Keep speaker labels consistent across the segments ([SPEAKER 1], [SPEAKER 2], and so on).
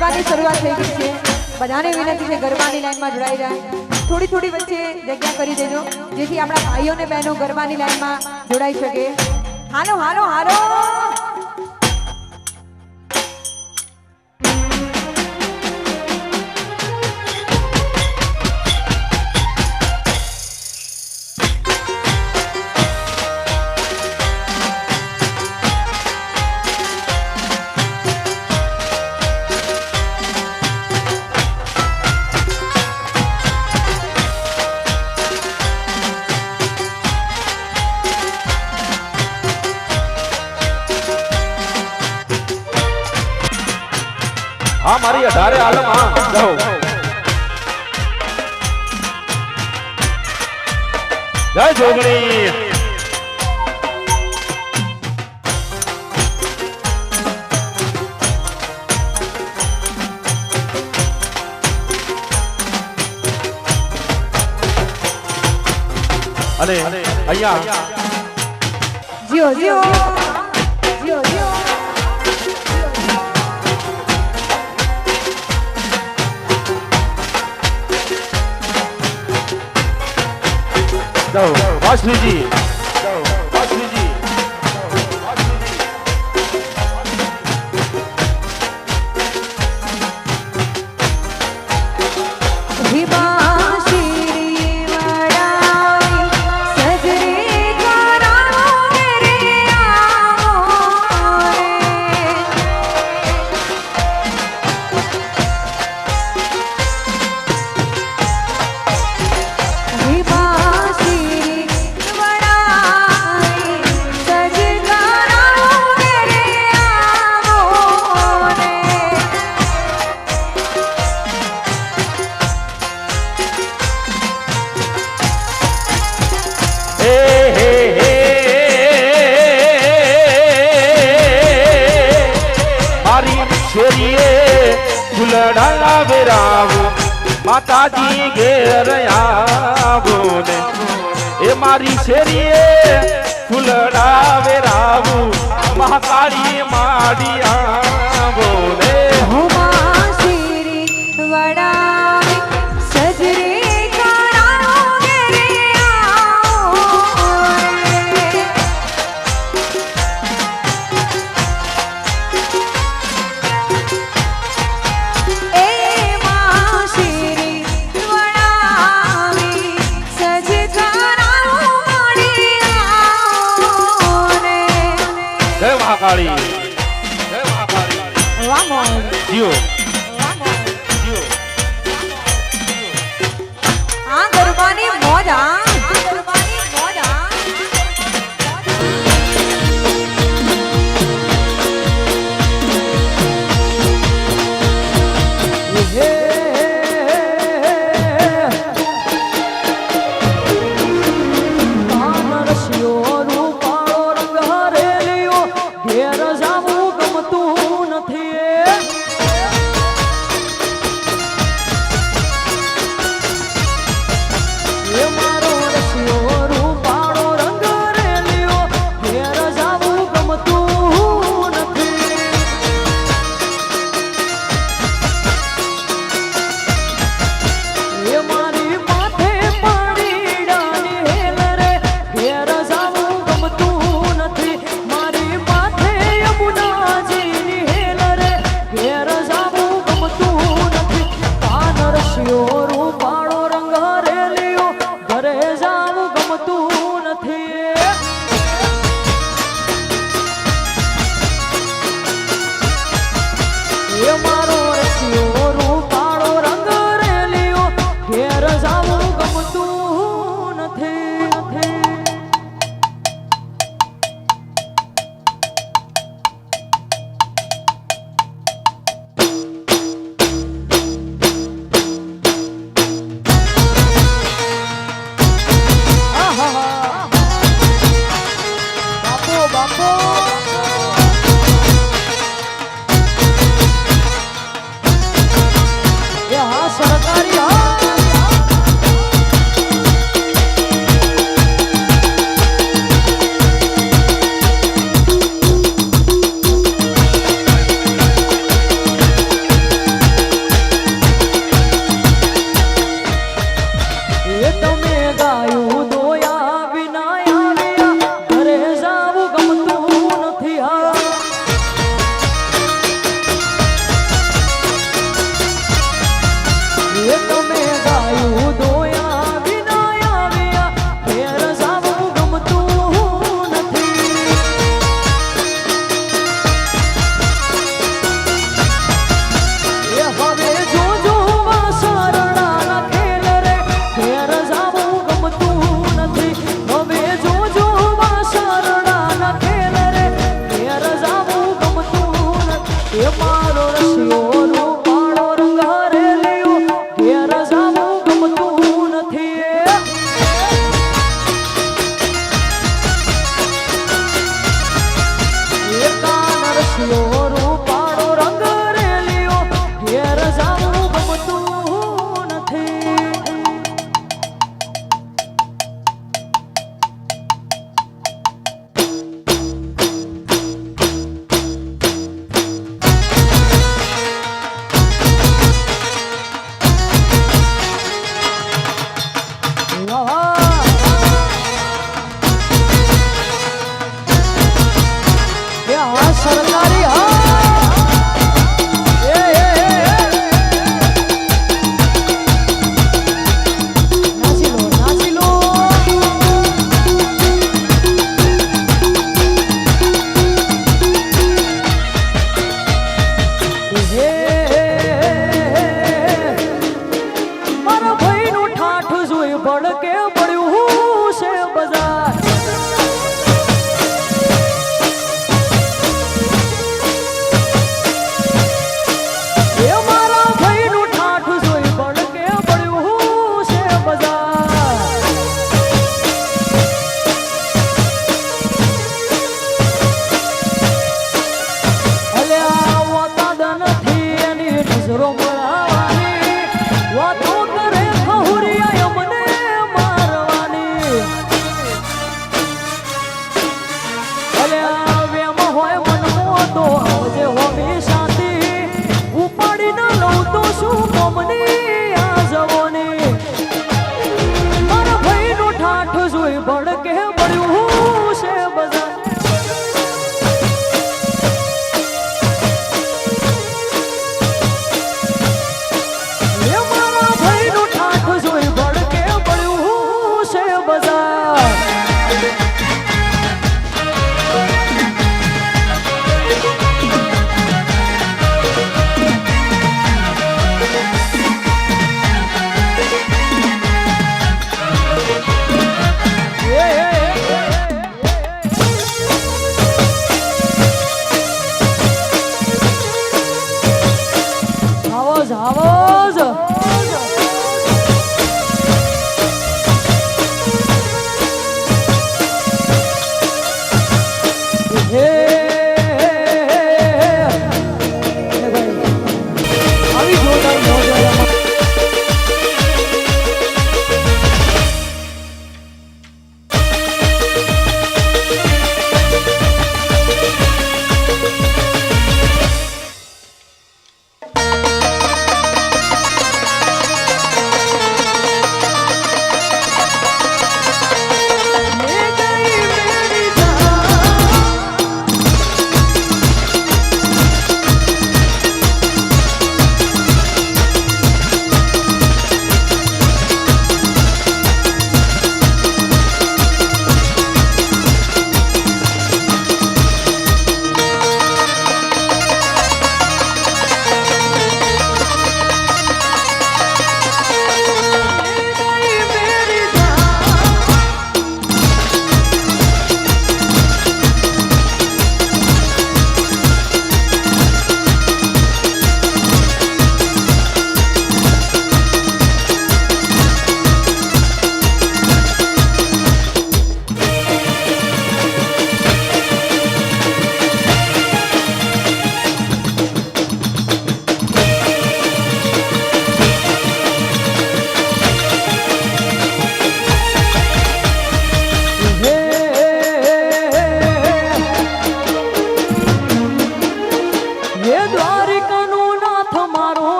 [SPEAKER 1] ગરબાની શરૂઆત થઈ ગઈ છે. બધાને વિનંતી છે ગરબાની લાઈનમાં જોડાઈ જાય. થોડી થોડી વચ્ચે જગ્યા કરી દેજો, જેથી આપણા ભાઈઓ ને બહેનો ગરબાની લાઈનમાં જોડાઈ શકે. હાલો હાલો હાલો!
[SPEAKER 2] હા મારી અઢારે આલમ હા. જાઓ. જય જોગણી. અને અહીંયા.
[SPEAKER 1] જીઓ જીઓ. જીઓ જીઓ.
[SPEAKER 2] જાઓ વાસણીજી જાઓ
[SPEAKER 1] મારી
[SPEAKER 2] શેરીએ ફૂલડા વેરાવું મહાકાળી માડી આવો મા
[SPEAKER 1] શેરી વડાઈ
[SPEAKER 2] મહાકાળી જય મહાકાળી જીઓ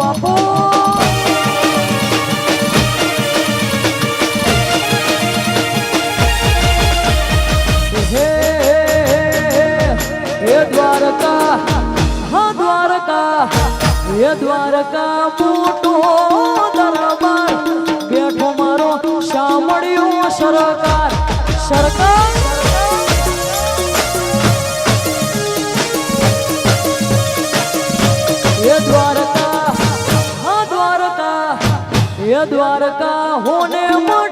[SPEAKER 3] બાપો. હે દ્વારકા હા દ્વારકા હે દ્વારકા મોટો દરબાર. બેઠો મારો સાંભળ્યો સરકાર સરકાર
[SPEAKER 4] કરતા
[SPEAKER 1] હોને મળ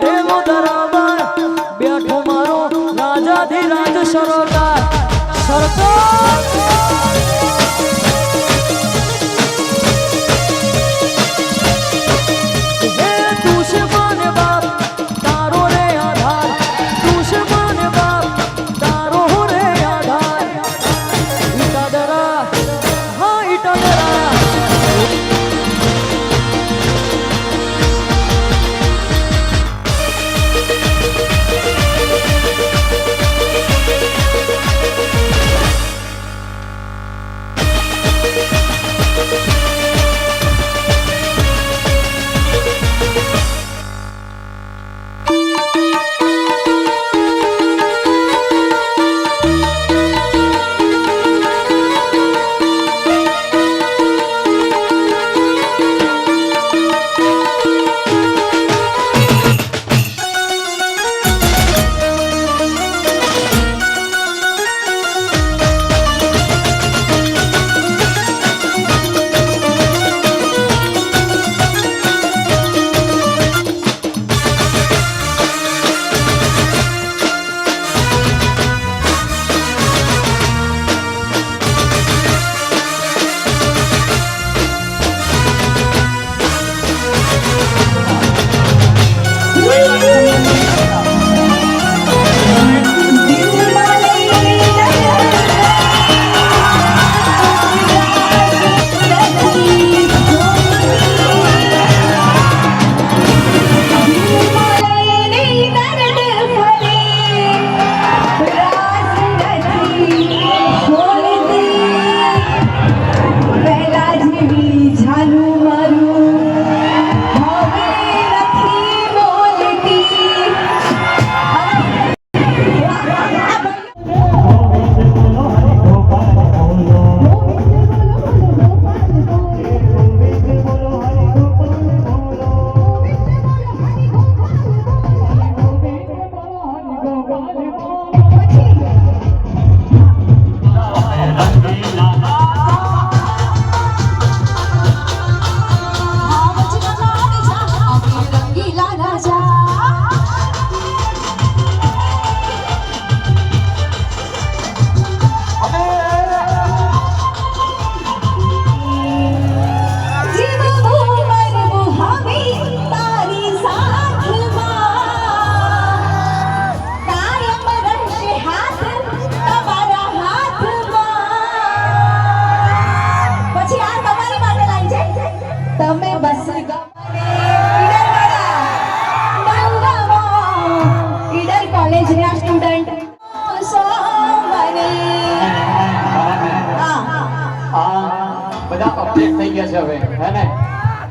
[SPEAKER 1] અપડેટ થઈ ગયા છે હવે હે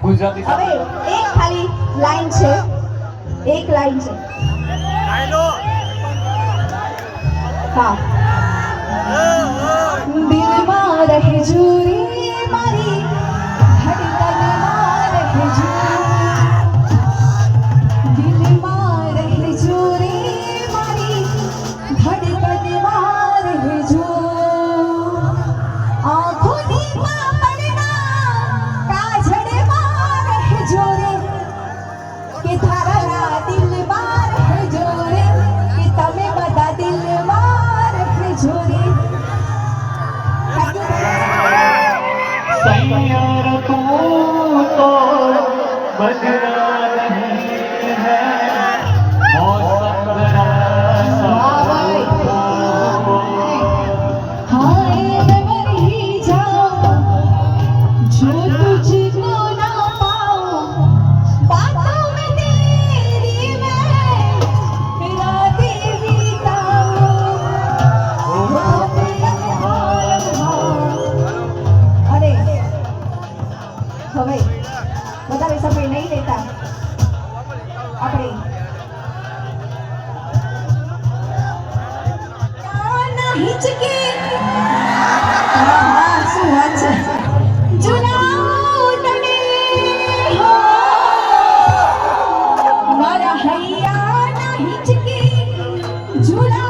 [SPEAKER 1] ગુજરાતી
[SPEAKER 4] હવે એક ખાલી લાઈન છે. એક લાઈન છે. હા. દિલમાં રહે
[SPEAKER 1] જુરી. ঝুলা